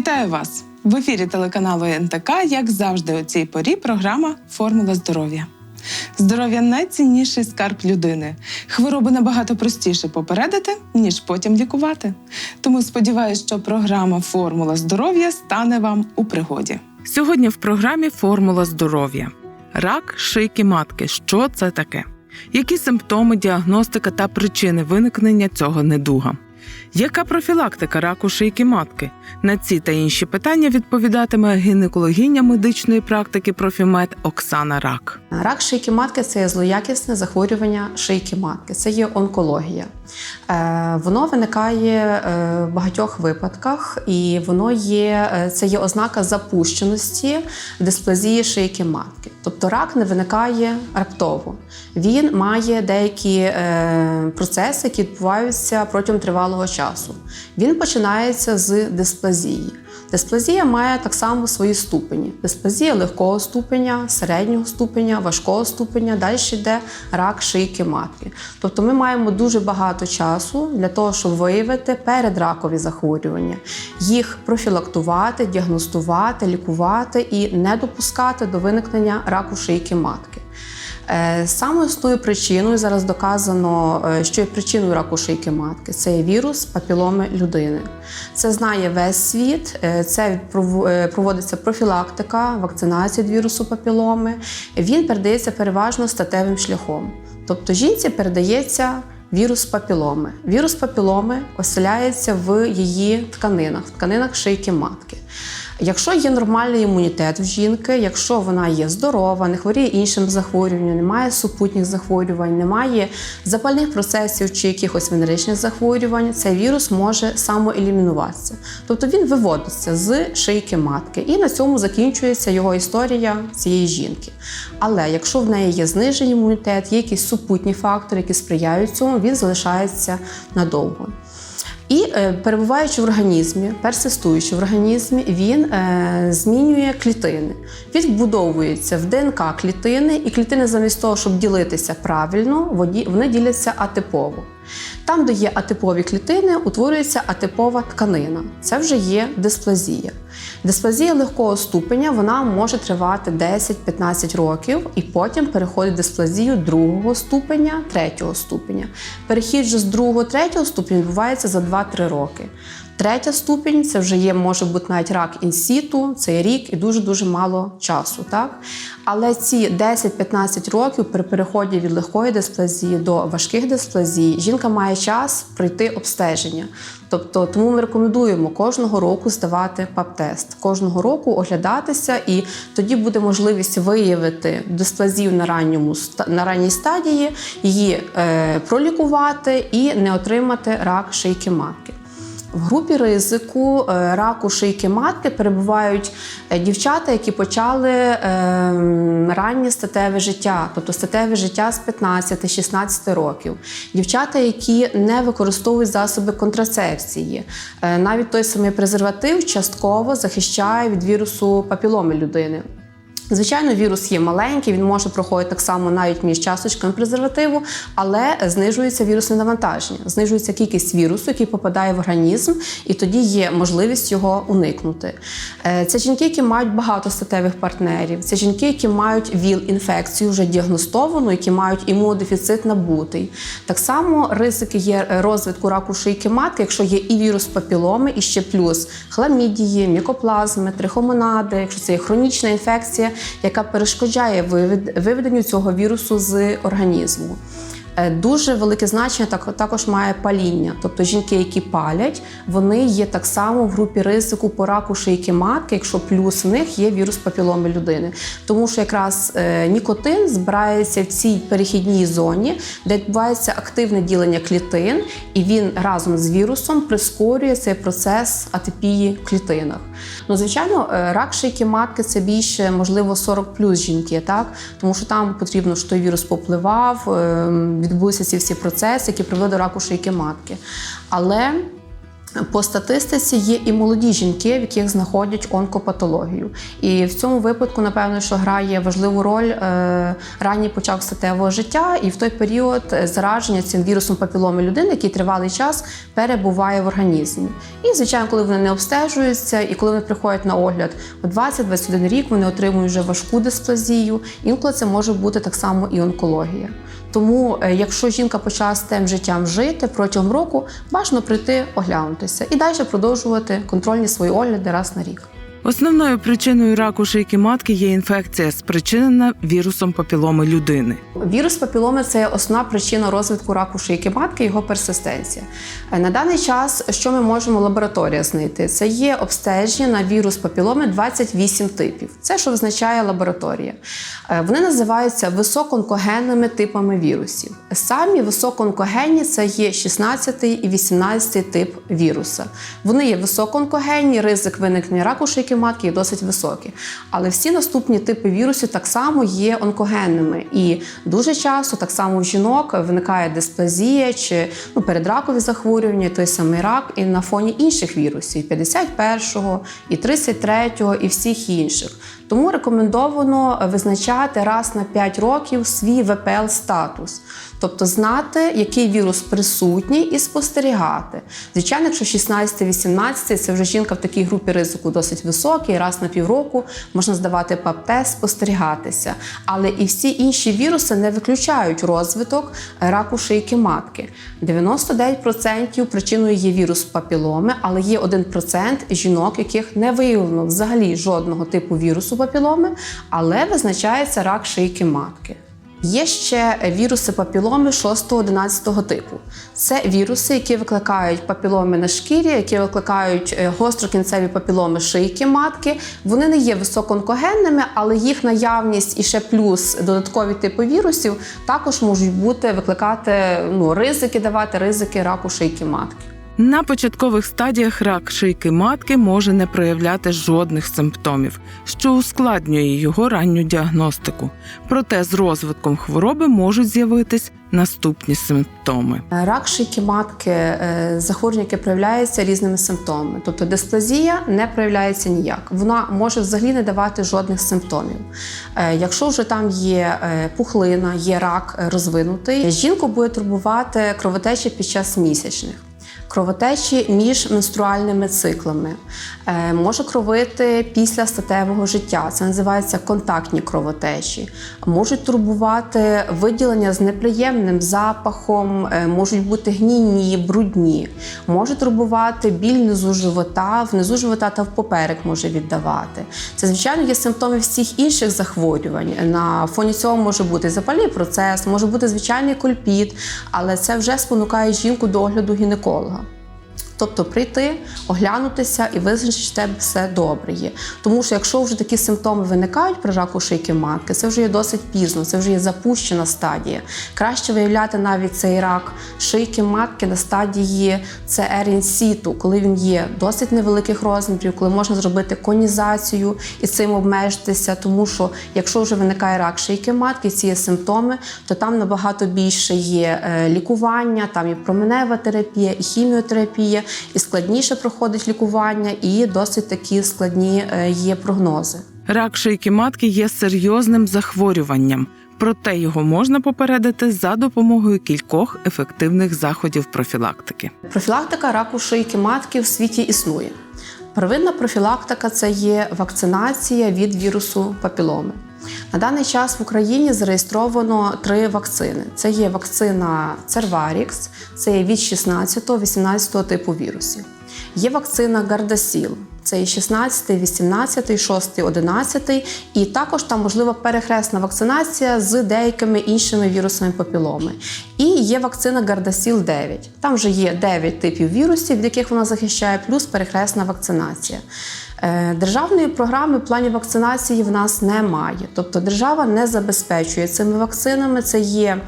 Вітаю вас! В ефірі телеканалу НТК, як завжди, у цій порі програма Формула здоров'я. Здоров'я найцінніший скарб людини. Хвороби набагато простіше попередити, ніж потім лікувати. Тому сподіваюся, що програма Формула здоров'я стане вам у пригоді. Сьогодні в програмі Формула здоров'я. Рак шийки матки. Що це таке? Які симптоми, діагностика та причини виникнення цього недуга? Яка профілактика раку шийки матки? На ці та інші питання відповідатиме гінекологиня медичної практики профімед Оксана Рак. Рак шийки матки це злоякісне захворювання шийки матки, це є онкологія. Е, Воно виникає е, в багатьох випадках, і воно є е, це є ознака запущеності дисплазії шийки матки. Тобто рак не виникає раптово. Він має деякі процеси, які відбуваються протягом тривалого часу. Він починається з дисплазії. Дисплазія має так само свої ступені. Дисплазія легкого ступеня, середнього ступеня, важкого ступеня, далі йде рак шийки матки. Тобто ми маємо дуже багато часу для того, щоб виявити передракові захворювання, їх профілактувати, діагностувати, лікувати і не допускати до виникнення раку шийки матки. Е, Самою основною причиною зараз доказано, е, що є причиною раку шийки матки. Це є вірус папіломи людини. Це знає весь світ. е, Це проводиться профілактика, вакцинація від вірусу папіломи. Він передається переважно статевим шляхом. Тобто жінці передається вірус папіломи. Вірус папіломи оселяється в її тканинах, в тканинах шийки матки. Якщо є нормальний імунітет в жінки, якщо вона є здорова, не хворіє іншим захворюванням, немає супутніх захворювань, немає запальних процесів чи якихось венеричних захворювань, цей вірус може самоелімінуватися. Тобто він виводиться з шийки матки, і на цьому закінчується його історія цієї жінки. Але якщо в неї є знижений імунітет, є якісь супутні фактори, які сприяють цьому, він залишається надовго. І е, перебуваючи в організмі, персистуючи в організмі, він е, змінює клітини. Він вбудовується в ДНК клітини, і клітини замість того, щоб ділитися правильно, вони діляться атипово. Там, де є атипові клітини, утворюється атипова тканина. Це вже є дисплазія. Дисплазія легкого ступеня вона може тривати 10-15 років і потім переходить дисплазію другого ступеня, третього ступеня. Перехід же з другого, третього ступеня відбувається за 2-3 роки. Третя ступінь це вже є, може бути навіть рак інсіту, це рік і дуже-дуже мало часу. Так? Але ці 10-15 років при переході від легкої дисплазії до важких дисплазій жінка має час пройти обстеження. Тобто, тому ми рекомендуємо кожного року здавати ПАП-тест, кожного року оглядатися, і тоді буде можливість виявити дисплазію на ранньому на ранній стадії, її е, пролікувати і не отримати рак шийки матки. В групі ризику е, раку шийки матки перебувають е, дівчата, які почали е, раннє статеве життя, тобто статеве життя з 15-16 років. Дівчата, які не використовують засоби контрацепції. Е, навіть той самий презерватив частково захищає від вірусу папіломи людини. Звичайно, вірус є маленький, він може проходити так само навіть між часточками презервативу, але знижується вірусне навантаження, знижується кількість вірусу, який попадає в організм, і тоді є можливість його уникнути. Е, Це жінки, які мають багато статевих партнерів, це жінки, які мають ВІЛ-інфекцію вже діагностовану, які мають імунодефіцит набутий. Так само ризики є розвитку раку шийки матки, якщо є і вірус папіломи, і ще плюс хламідії, мікоплазми, трихомонади, якщо це є хронічна інфекція, яка перешкоджає вивед- виведенню цього вірусу з організму. Е, Дуже велике значення так- також має паління. Тобто жінки, які палять, вони є так само в групі ризику по раку шийки матки, якщо плюс в них є вірус папіломи людини. Тому що якраз е, нікотин збирається в цій перехідній зоні, де відбувається активне ділення клітин, і він разом з вірусом прискорює цей процес атипії в клітинах. Ну, звичайно, е, рак шийки матки це більше, можливо, 40 плюс жінки, так? Тому що там потрібно, щоб той вірус попливав, е, відбулися ці всі процеси, які привели до раку шийки матки. Але По статистиці є і молоді жінки, в яких знаходять онкопатологію. І в цьому випадку, напевно, що грає важливу роль е, ранній початок статевого життя, і в той період зараження цим вірусом папіломи людини, який тривалий час перебуває в організмі. І, звичайно, коли вони не обстежуються, і коли вони приходять на огляд у 20-21 рік, вони отримують вже важку дисплазію. Інколи це може бути так само і онкологія. Тому, е, якщо жінка почала з тим життям жити протягом року, бажано прийти оглянутися і далі продовжувати контрольні свої огляди раз на рік. Основною причиною раку шийки матки є інфекція, спричинена вірусом папіломи людини. Вірус папіломи це основна причина розвитку раку шийки матки, його персистенція. Е, На даний час, що ми можемо лабораторія знайти? Це є обстеження на вірус папіломи 28 типів. Це що означає лабораторія. Е, Вони називаються високоонкогенними типами вірусів. Самі високоонкогенні це є 16 і 18 тип віруса. Вони є високоонкогенні, ризик виникнення раку шийки матки є досить високі. Але всі наступні типи вірусів так само є онкогенними. І дуже часто так само в жінок виникає дисплазія чи ну, передракові захворювання, той самий рак, і на фоні інших вірусів 51-го, і 33-го, і всіх інших. Тому рекомендовано визначати раз на 5 років свій ВПЛ-статус, тобто знати, який вірус присутній, і спостерігати. Звичайно, якщо 16-18, це вже жінка в такій групі ризику досить високий, раз на півроку можна здавати ПАП-тест, спостерігатися. Але і всі інші віруси не виключають розвиток раку шийки матки. 99% причиною є вірус папіломи, але є 1% жінок, яких не виявлено взагалі жодного типу вірусу папіломи, але визначається рак шийки матки. Є ще віруси папіломи 6-11 типу. Це віруси, які викликають папіломи на шкірі, які викликають е, гострокінцеві папіломи шийки матки. Вони не є високоонкогенними, але їх наявність і ще плюс додаткові типи вірусів також можуть бути викликати ну, ризики, давати ризики раку шийки матки. На початкових стадіях рак шийки матки може не проявляти жодних симптомів, що ускладнює його ранню діагностику. Проте з розвитком хвороби можуть з'явитись наступні симптоми. Рак шийки матки е, захворювання, яке проявляється різними симптомами. Тобто дисплазія не проявляється ніяк. Вона може взагалі не давати жодних симптомів. Е, Якщо вже там є е, пухлина, є рак розвинутий, жінку буде турбувати кровотеча під час місячних. Кровотечі між менструальними циклами Е, може кровити після статевого життя. Це називається контактні кровотечі. Можуть турбувати виділення з неприємним запахом, е, можуть бути гнійні, брудні, може турбувати біль внизу живота, внизу живота та в поперек може віддавати. Це, звичайно, є симптоми всіх інших захворювань. На фоні цього може бути запальний процес, може бути звичайний кольпіт, але це вже спонукає жінку до огляду гінеколога. Тобто прийти, оглянутися і визначити, що тебе все добре є. Тому що якщо вже такі симптоми виникають при раку шийки матки, це вже є досить пізно, це вже є запущена стадія. Краще виявляти навіть цей рак шийки матки на стадії CR інсіту, коли він є досить невеликих розмірів, коли можна зробити конізацію і цим обмежитися. Тому що якщо вже виникає рак шийки матки, ці є симптоми, то там набагато більше є е, лікування, там і променева терапія, і хіміотерапія, і складніше проходить лікування, і досить такі складні е, є прогнози. Рак шийки матки є серйозним захворюванням, проте його можна попередити за допомогою кількох ефективних заходів профілактики. Профілактика раку шийки матки в світі існує. Первинна профілактика це є вакцинація від вірусу папіломи. На даний час в Україні зареєстровано три вакцини: це є вакцина Cervarix, це є від 16-18 типу вірусів. Є вакцина Gardasil, це є 16, 18, 6, 11, і також там можлива перехресна вакцинація з деякими іншими вірусами папіломи. І є вакцина Gardasil 9. Там вже є 9 типів вірусів, від яких вона захищає, плюс перехресна вакцинація. Е, Державної програми плані вакцинації в нас немає. Тобто держава не забезпечує цими вакцинами. Це є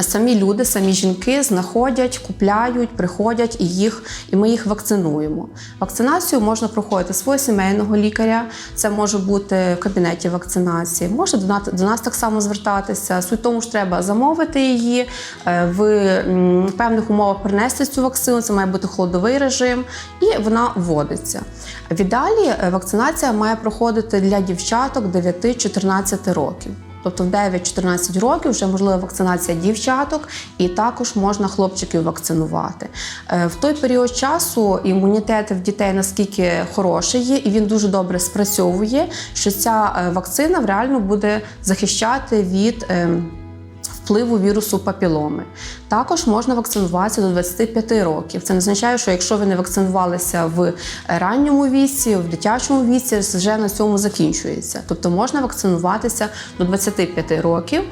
Самі люди, самі жінки знаходять, купляють, приходять і їх, і ми їх вакцинуємо. Вакцинацію можна проходити свого сімейного лікаря, це може бути в кабінеті вакцинації. Можна до нас, до нас так само звертатися. Суть тому що треба замовити її е, в певних умовах принести цю вакцину. Це має бути холодовий режим, і вона вводиться. В ідеалі е, вакцинація має проходити для дівчаток 9-14 років. Тобто в 9-14 років вже можлива вакцинація дівчаток, і також можна хлопчиків вакцинувати. Е, В той період часу імунітет в дітей наскільки хороший є, і він дуже добре спрацьовує, що ця е, вакцина реально буде захищати від. Впливу вірусу папіломи. Також можна вакцинуватися до 25 років. Це не означає, що якщо ви не вакцинувалися в ранньому віці, в дитячому віці, вже на цьому закінчується. Тобто можна вакцинуватися до 25 років.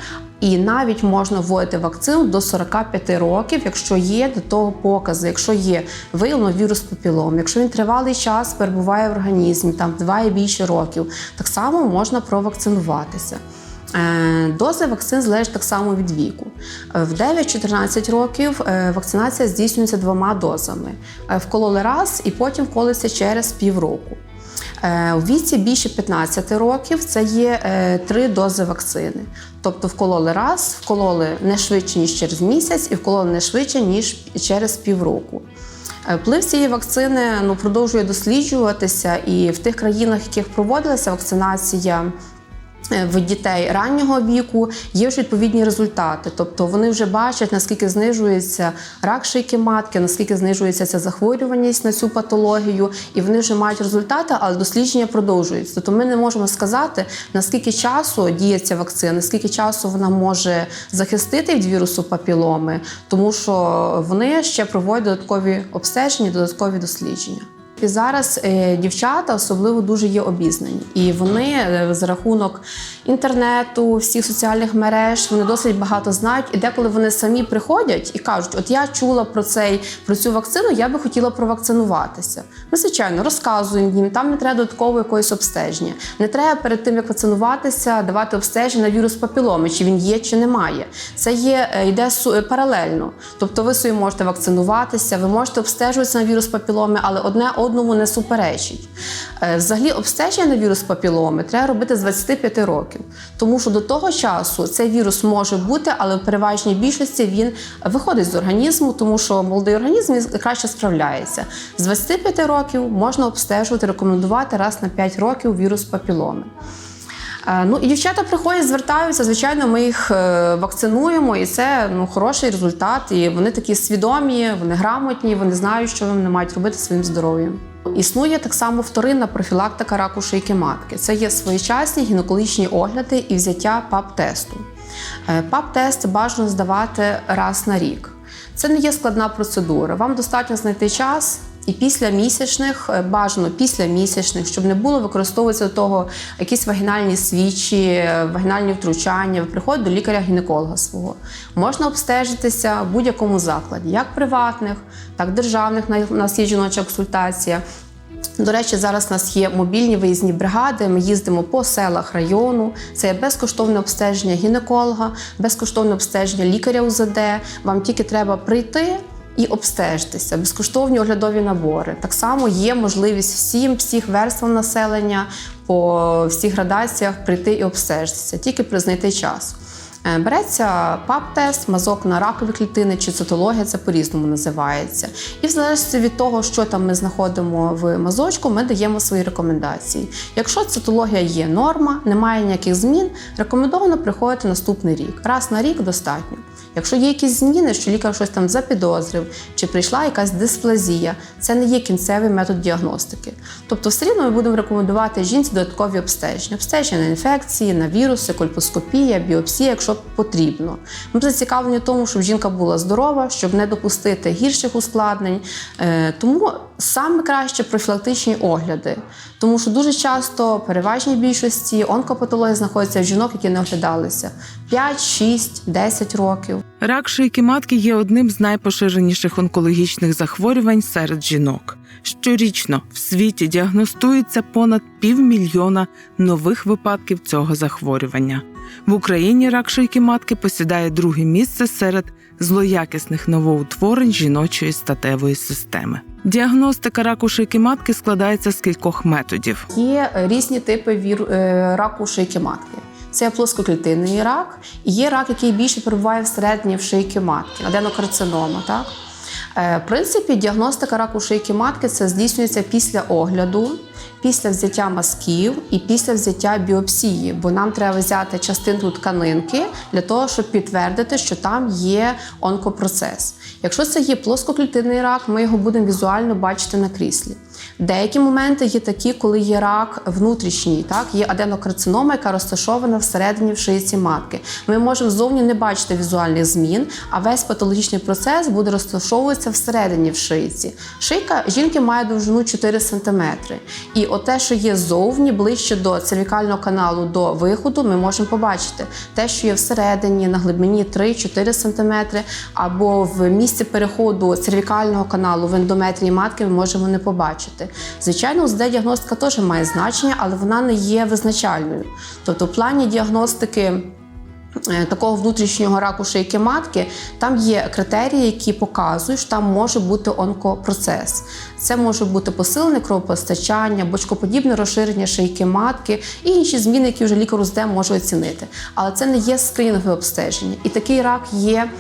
І навіть можна вводити вакцину до 45 років, якщо є до того покази, якщо є виявлено вірус папілом, якщо він тривалий час перебуває в організмі, там два і більше років, так само можна провакцинуватися. Е, Дози вакцин залежать так само від віку. Е, В 9-14 років е, вакцинація здійснюється двома дозами. Вкололи раз і потім вколиться через півроку. У віці більше 15 років це є три дози вакцини. Тобто вкололи раз, вкололи не швидше, ніж через місяць, і вкололи не швидше, ніж через півроку. Вплив цієї вакцини ну, продовжує досліджуватися, і в тих країнах, в яких проводилася вакцинація в дітей раннього віку, є вже відповідні результати. Тобто вони вже бачать, наскільки знижується рак шийки матки, наскільки знижується ця захворюваність на цю патологію, і вони вже мають результати, але дослідження продовжуються. Тобто ми не можемо сказати, наскільки часу діє ця вакцина, наскільки часу вона може захистити від вірусу папіломи, тому що вони ще проводять додаткові обстеження, додаткові дослідження. І зараз е, дівчата особливо дуже є обізнані, і вони е, за рахунок інтернету, всіх соціальних мереж, вони досить багато знають. І деколи вони самі приходять і кажуть: От я чула про цей про цю вакцину, я би хотіла провакцинуватися. Ми, звичайно, розказуємо їм, там не треба додаткового якогось обстеження. Не треба перед тим, як вакцинуватися, давати обстеження на вірус папіломи, чи він є, чи немає. Це є е, йде паралельно. Тобто ви собі можете вакцинуватися, ви можете обстежуватися на вірус папіломи, але одне одному не суперечить. Е, Взагалі, обстеження на вірус папіломи треба робити з 25 років, тому що до того часу цей вірус може бути, але в переважній більшості він виходить з організму, тому що молодий організм краще справляється. З 25 років можна обстежувати, рекомендувати раз на 5 років вірус папіломи. Е, Ну і дівчата приходять, звертаються. Звичайно, ми їх е, вакцинуємо, і це ну хороший результат. І вони такі свідомі, вони грамотні, вони знають, що вони мають робити своїм здоров'ям. Існує так само вторинна профілактика раку шийки матки. Це є своєчасні гінекологічні огляди і взяття ПАП-тесту. Е, ПАП-тест бажано здавати раз на рік. Це не є складна процедура. Вам достатньо знайти час. І після місячних е, бажано після місячних, щоб не було використовуватися до того якісь вагінальні свічі, е, вагінальні втручання. Ви приходите до лікаря-гінеколога свого. Можна обстежитися в будь-якому закладі, як приватних, так і державних. На- нас є жіноча консультація. До речі, зараз у нас є мобільні виїзні бригади. Ми їздимо по селах району. Це є безкоштовне обстеження гінеколога, безкоштовне обстеження лікаря УЗД. Вам тільки треба прийти. І обстежитися, безкоштовні оглядові набори. Так само є можливість всім, всіх верствам населення по всіх градаціях прийти і обстежитися, тільки знайти час. Е, Береться ПАП-тест, мазок на ракові клітини чи цитологія, це по-різному називається. І в залежності від того, що там ми знаходимо в мазочку, ми даємо свої рекомендації. Якщо цитологія є норма, немає ніяких змін, рекомендовано приходити наступний рік. Раз на рік достатньо. Якщо є якісь зміни, що лікар щось там запідозрив, чи прийшла якась дисплазія, це не є кінцевий метод діагностики. Тобто, все рівно ми будемо рекомендувати жінці додаткові обстеження: обстеження на інфекції, на віруси, кольпоскопія, біопсія, якщо потрібно. Ми зацікавлені в тому, щоб жінка була здорова, щоб не допустити гірших ускладнень. Е, Тому саме краще профілактичні огляди, тому що дуже часто, переважній більшості, онкопатології знаходяться в жінок, які не оглядалися 5, 6, 10 років. Рак шийки матки є одним з найпоширеніших онкологічних захворювань серед жінок. Щорічно в світі діагностується понад півмільйона нових випадків цього захворювання. В Україні рак шийки матки посідає друге місце серед злоякісних новоутворень жіночої статевої системи. Діагностика раку шийки матки складається з кількох методів. Є різні типи е, раку шийки матки. Це плоскоклітинний рак, і є рак, який більше перебуває всередині в шийки матки, аденокарцинома. Так? Е, В принципі, діагностика раку шийки матки це здійснюється після огляду, після взяття мазків і після взяття біопсії, бо нам треба взяти частинку тканинки для того, щоб підтвердити, що там є онкопроцес. Якщо це є плоскоклітинний рак, ми його будемо візуально бачити на кріслі. Деякі моменти є такі, коли є рак внутрішній, так є аденокарцинома, яка розташована всередині в шийці матки. Ми можемо ззовні не бачити візуальних змін, а весь патологічний процес буде розташовуватися всередині в шийці. Шийка жінки має довжину 4 см. І оте, що є ззовні, ближче до цервікального каналу до виходу, ми можемо побачити те, що є всередині на глибині 3-4 см, або в місці переходу цервікального каналу в ендометрії матки ми можемо не побачити. Звичайно, УЗД-діагностика теж має значення, але вона не є визначальною. Тобто, в плані діагностики. е, Такого внутрішнього раку шийки матки там є критерії, які показують, що там може бути онкопроцес. Це може бути посилене кровопостачання, бочкоподібне розширення шийки матки і інші зміни, які вже лікар УЗД може оцінити. Але це не є скринінгове обстеження. І такий рак є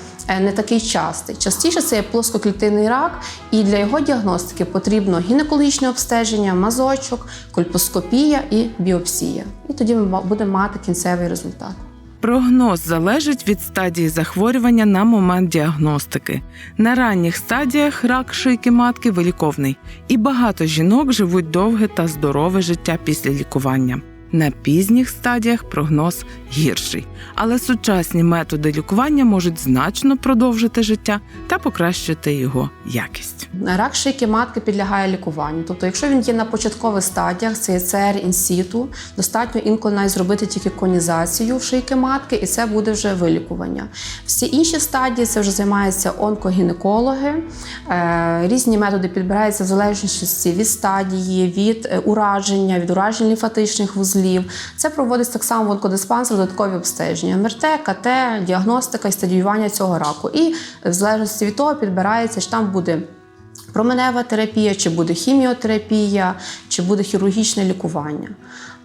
не такий частий. Частіше це є плоскоклітинний рак, і для його діагностики потрібно гінекологічне обстеження, мазочок, кольпоскопія і біопсія. І тоді ми будемо мати кінцевий результат. Прогноз залежить від стадії захворювання на момент діагностики. На ранніх стадіях рак шийки матки виліковний, і багато жінок живуть довге та здорове життя після лікування. На пізніх стадіях прогноз гірший, але сучасні методи лікування можуть значно продовжити життя та покращити його якість. Рак шийки матки підлягає лікуванню. Тобто, якщо він є на початкових стадіях, це ЦР інсіту, достатньо інколи навіть зробити тільки конізацію шийки матки, і це буде вже вилікування. Всі інші стадії це вже займаються онкогінекологи. Е, Різні методи підбираються в залежності від стадії, від е, ураження, від уражень лімфатичних вузлів. Це проводиться так само в онкодиспансер, додаткові обстеження, МРТ, КТ, діагностика і стадіювання цього раку. І в залежності від того підбирається, що там буде променева терапія, чи буде хіміотерапія, чи буде хірургічне лікування.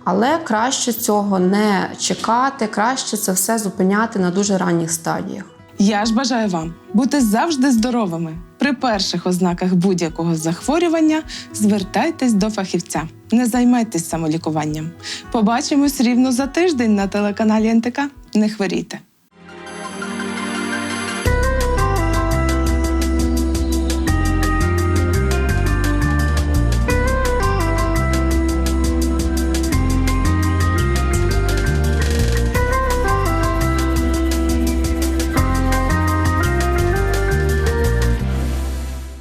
Але краще цього не чекати, краще це все зупиняти на дуже ранніх стадіях. Я ж бажаю вам бути завжди здоровими. При перших ознаках будь-якого захворювання звертайтесь до фахівця. Не займайтесь самолікуванням. Побачимось рівно за тиждень на телеканалі НТК. Не хворійте.